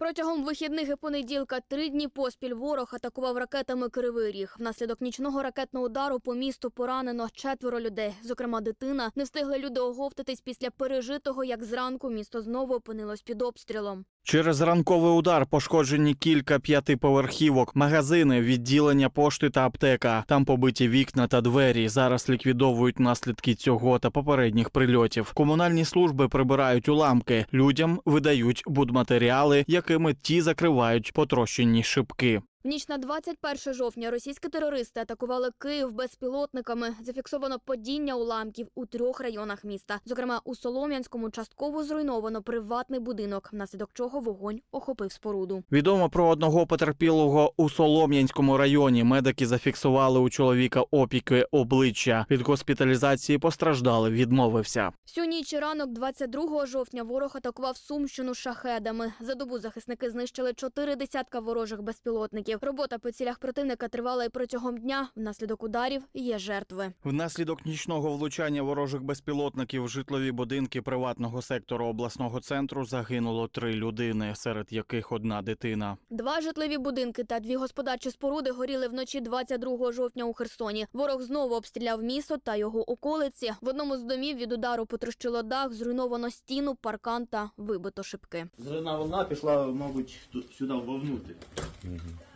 Протягом вихідних і понеділка три дні поспіль ворог атакував ракетами Кривий Ріг. Внаслідок нічного ракетного удару по місту поранено четверо людей. Зокрема, дитина не встигли люди оговтатись після пережитого, як зранку місто знову опинилось під обстрілом. Через ранковий удар пошкоджені кілька п'ятиповерхівок, магазини, відділення пошти та аптека. Там побиті вікна та двері. Зараз ліквідовують наслідки цього та попередніх прильотів. Комунальні служби прибирають уламки. Людям видають будматеріали, якими ті закривають потрощені шибки. В ніч на 21 жовтня російські терористи атакували Київ безпілотниками. Зафіксовано падіння уламків у трьох районах міста. Зокрема, у Солом'янському частково зруйновано приватний будинок, внаслідок чого вогонь охопив споруду. Відомо про одного потерпілого у Солом'янському районі. Медики зафіксували у чоловіка опіки обличчя. Від госпіталізації постраждалий відмовився. Всю ніч ранок 22 жовтня ворог атакував Сумщину шахедами. За добу захисники знищили чотири десятка ворожих безпілотників. Робота по цілях противника тривала і протягом дня. Внаслідок ударів є жертви. Внаслідок нічного влучання ворожих безпілотників в житлові будинки приватного сектору обласного центру загинуло три людини, серед яких одна дитина. Два житлові будинки та дві господарчі споруди горіли вночі 22 жовтня у Херсоні. Ворог знову обстріляв місто та його околиці. В одному з домів від удару потрощило дах, зруйновано стіну, паркан та вибито шибки. Зелена волна пішла, мабуть, тут, сюди вовнутрь.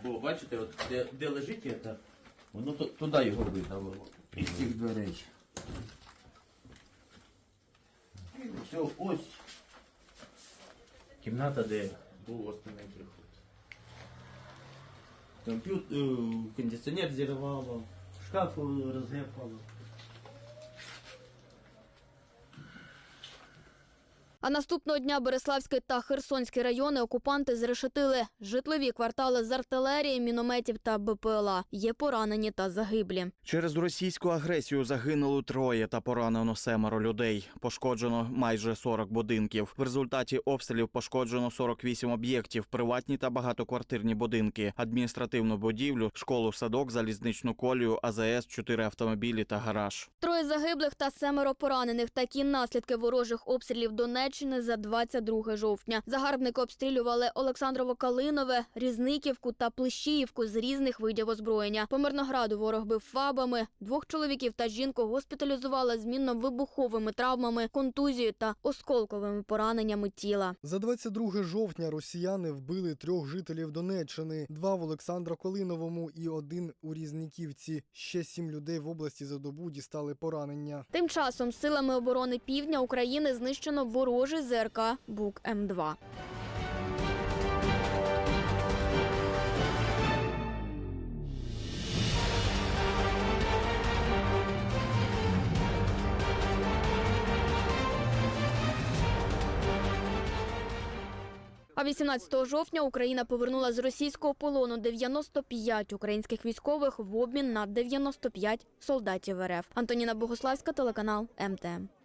Бо бачите, от де, де лежить це, воно ту- туди його видало. Із цих дверей. І все, ось кімната, де був останній приход. Комп'ютер, кондиціонер зірвало, шкаф е, розгепало. А наступного дня Береславський та Херсонський райони окупанти зрешетили житлові квартали з артилерії, мінометів та БПЛА. Є поранені та загиблі. Через російську агресію загинуло троє та поранено семеро людей. Пошкоджено майже 40 будинків. В результаті обстрілів пошкоджено 48 об'єктів, приватні та багатоквартирні будинки, адміністративну будівлю, школу, садок, залізничну колію, АЗС, чотири автомобілі та гараж. Троє загиблих та семеро поранених. Такі наслідки ворожих обстрілів Донеччини за 22 жовтня. Загарбники обстрілювали Олександрово-Калинове, Різниківку та Плещіївку з різних видів озброєння. По Мирнограду ворог бив фабами. Двох чоловіків та жінку госпіталізували з мінно-вибуховими травмами, контузією та осколковими пораненнями тіла. За 22 жовтня росіяни вбили трьох жителів Донеччини, два в Олександра Колиновому і один у Різниківці. Ще сім людей в області за добу дістали поранення. Тим часом силами оборони півдня України знищено ворожий ЗРК Бук М2. А 18 жовтня Україна повернула з російського полону 95 українських військових в обмін на 95 солдатів РФ. Антоніна Богославська, телеканал МТМ.